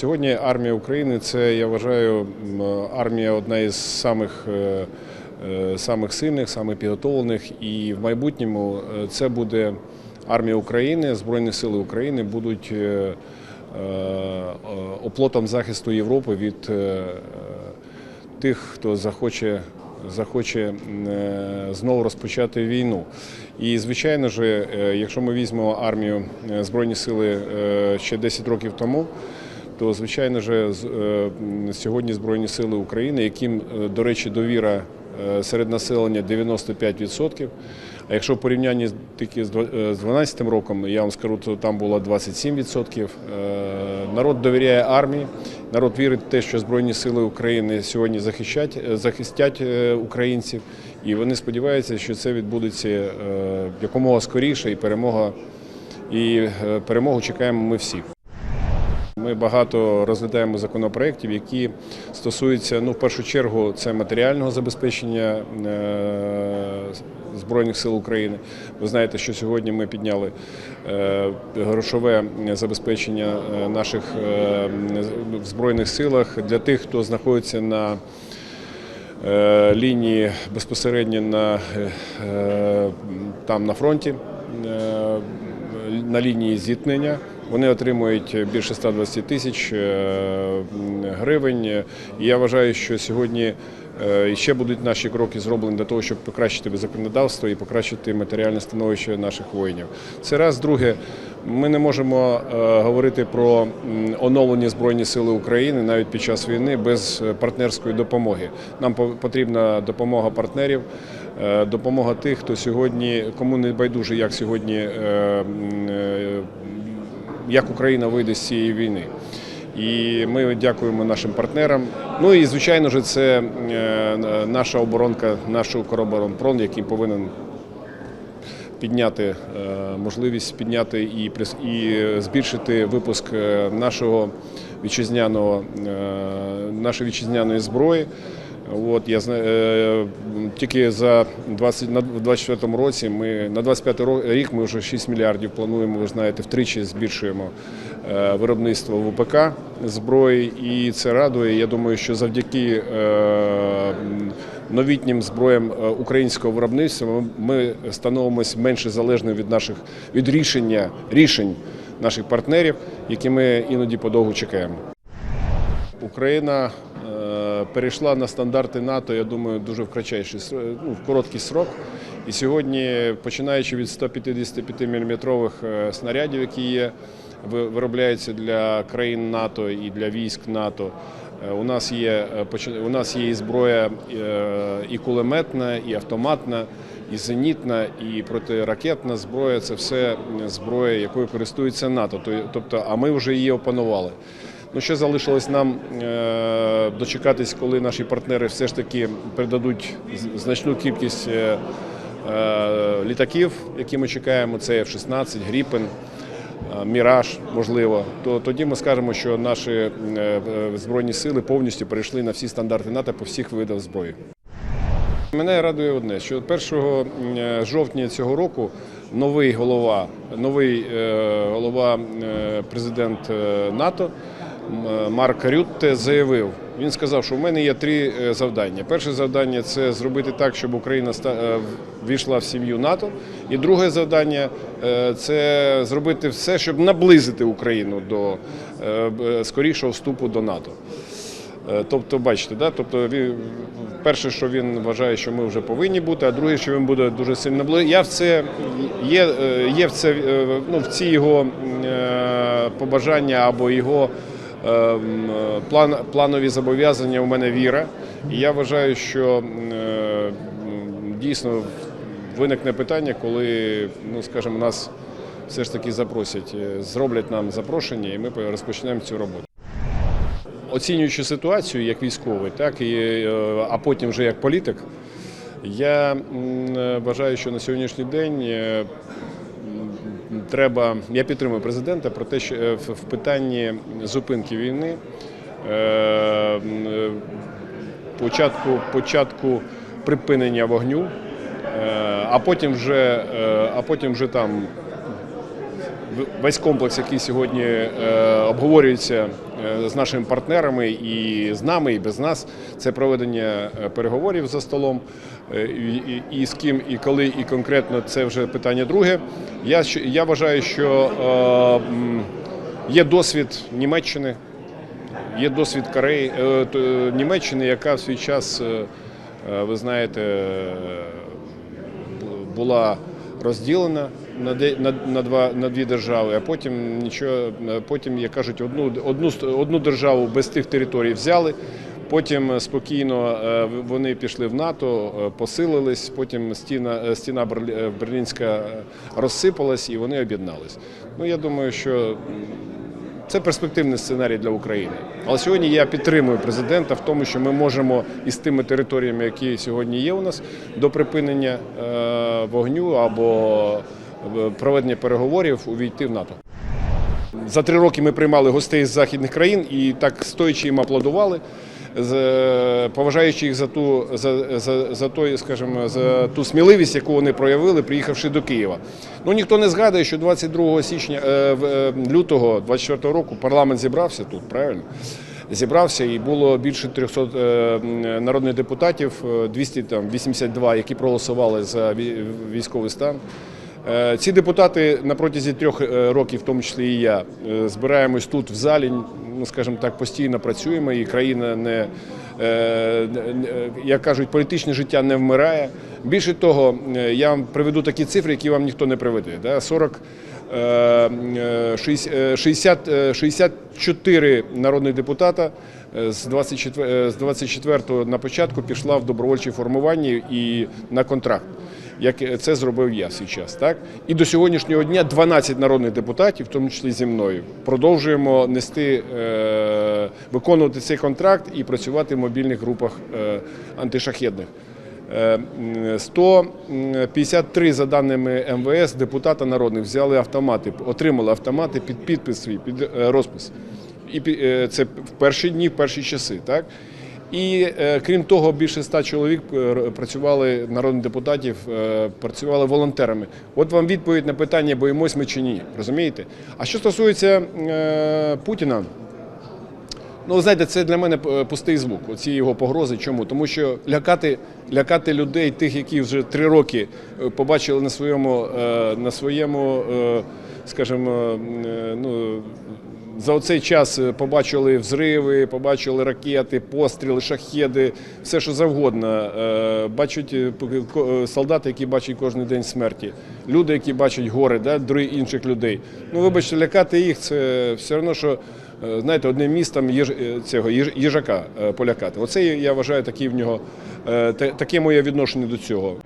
Сьогодні армія України це я вважаю армія одна із самих, е, е, самих сильних, самих підготовлених. І в майбутньому е, це буде армія України, Збройні Сили України будуть оплотом захисту Європи від тих, хто захоче. Захоче знову розпочати війну. І, звичайно ж, якщо ми візьмемо армію Збройні сили ще 10 років тому, то звичайно ж е, м, сьогодні Збройні Сили України, яким, е, до речі, довіра е, серед населення 95%. А якщо в порівнянні з- тільки з дв- е, 12 роком, я вам скажу, то там було 27%. Е, Народ довіряє армії, народ вірить в те, що Збройні Сили України сьогодні е, захистять е, українців, і вони сподіваються, що це відбудеться е, якомога скоріше, і перемога, і е, перемогу чекаємо ми всі. Ми багато розглядаємо законопроєктів, які стосуються, ну, в першу чергу, це матеріального забезпечення е, Збройних сил України. Ви знаєте, що сьогодні ми підняли е, грошове забезпечення е, наших в Збройних силах для тих, хто знаходиться на лінії безпосередньо на, там на фронті, на лінії зіткнення. Вони отримують більше 120 тисяч е, гривень. І я вважаю, що сьогодні е, ще будуть наші кроки зроблені для того, щоб покращити законодавство і покращити матеріальне становище наших воїнів. Це раз. Друге, ми не можемо е, говорити про оновлені Збройні Сили України навіть під час війни без партнерської допомоги. Нам потрібна допомога партнерів, допомога тих, хто сьогодні, кому не байдуже, як сьогодні як Україна вийде з цієї війни. І ми дякуємо нашим партнерам. Ну і звичайно ж, це е, наша оборонка, наш Укроборонпром, який повинен підняти е, можливість підняти і і збільшити випуск е, нашого вітчизняного нашої вітчизняної зброї. От я е, тільки за 20, на 24 році ми на 25 ро- рік ми вже 6 мільярдів плануємо. Ви знаєте, втричі збільшуємо е, виробництво ВПК зброї, і це радує. Я думаю, що завдяки е, новітнім зброям е, українського виробництва ми становимося менше залежними від наших від рішення рішень наших партнерів, які ми іноді подовго чекаємо. Україна е, перейшла на стандарти НАТО, я думаю, дуже в кратчайший ну, в короткий срок. І сьогодні, починаючи від 155 мм снарядів, які є, виробляються для країн НАТО і для військ НАТО. е, У нас є е, у нас є і зброя е, і кулеметна, і автоматна, і зенітна, і протиракетна зброя. Це все зброя, якою користується НАТО. То- Тобто, а ми вже її опанували. Ну, ще залишилось нам е, дочекатись, коли наші партнери все ж таки передадуть значну кількість е, е, літаків, які ми чекаємо. Це F-16, Гріпен, Міраж, можливо. То тоді ми скажемо, що наші збройні сили повністю перейшли на всі стандарти НАТО по всіх видах зброї. Мене радує одне, що 1 е, жовтня цього року новий голова, новий голова президент НАТО Марк Рютте заявив. Він сказав, що в мене є три е, завдання. Перше завдання це зробити так, щоб Україна е, ввійшла в сім'ю НАТО. І друге завдання е, це зробити все, щоб наблизити Україну до скорішого вступу до НАТО. Тобто, бачите, да? тобто він перше, що він вважає, що ми вже повинні бути, а друге, що він буде дуже сильно бли. Я в це є, є в це ну, в ці його побажання або його план, планові зобов'язання. У мене віра. І я вважаю, що е, дійсно виникне питання, коли, ну скажімо, нас все ж таки запросять, е, зроблять нам запрошення, і ми розпочнемо цю роботу. Оцінюючи ситуацію як військовий, так і е, а потім вже як політик, я вважаю, що на сьогоднішній день треба. Я підтримую президента про те, що е, в питанні зупинки війни, е, е, початку, початку припинення вогню, а потім вже, а потім вже там весь комплекс, який сьогодні е, обговорюється е, з нашими партнерами і з нами, і без нас, це проведення е, переговорів за столом. І, з ким, і коли, і конкретно це вже питання друге. Я, вважаю, що є досвід Німеччини, є досвід Кореї, Німеччини, яка в свій час, ви знаєте, була розділена на, де- на, на, два, на дві держави, а потім нічого, е, потім, як кажуть, одну, одну, одну державу без тих територій взяли. Потім спокійно е, вони пішли в НАТО, е, посилились. Потім стіна, е, стіна Берлі- е, берлінська е, розсипалась і вони об'єднались. Ну я думаю, що це перспективний сценарій для України. Але сьогодні я підтримую президента в тому, що ми можемо із тими територіями, які сьогодні є у нас, до припинення е, вогню або е, проведення переговорів увійти в НАТО. За три роки ми приймали гостей з західних країн і так стоячи їм аплодували, поважаючи їх за ту за, за, за той, скажімо, за ту сміливість, яку вони проявили, приїхавши до Києва. Ну ніхто не згадує, що 22 січня е, е, лютого 24 року парламент зібрався тут, правильно? Зібрався і було більше 300 е, народних депутатів, е, 282, які проголосували за військовий стан. Е, Ці депутати на протязі трьох е, років, в тому числі і я, е, збираємось тут в залі, ну скажімо так, постійно працюємо, і країна не як кажуть, політичне життя не вмирає. Більше того, я вам приведу такі цифри, які вам ніхто не приведе. Да? 40 е, е, 60, е, 60, е, 64 народних депутата з 24, е, з 24 на початку пішла в добровольчі формування і на контракт як це зробив я час. Так і до сьогоднішнього дня 12 народних депутатів, в тому числі зі мною, продовжуємо нести е, виконувати цей контракт і працювати в мобільних групах е, антишахедних. Е, м, 153, за даними МВС, депутата народних взяли автомати, отримали автомати під підпис свій, під е, розпис. І е, це в перші дні, в перші часи. Так? І е, крім того, більше ста чоловік е, працювали народних депутатів, е, працювали волонтерами. От вам відповідь на питання, боїмось ми чи ні. Розумієте? А що стосується Путіна, ну знаєте, це для мене пустий звук. Оці його погрози. Чому? Тому що лякати, лякати людей, тих, які вже три роки побачили на своєму, на своєму, скажімо, ну. За оцей час е, побачили взриви, побачили ракети, постріли, шахеди, все що завгодно. Е, Бачать е, солдати, які бачать кожен день смерті, люди, які бачать гори, да, інших людей. Ну, вибачте, лякати їх це все одно, що знаєте, одним містом їж, цього їж- їжака полякати. Оце я вважаю такий в нього та- таке моє відношення до цього.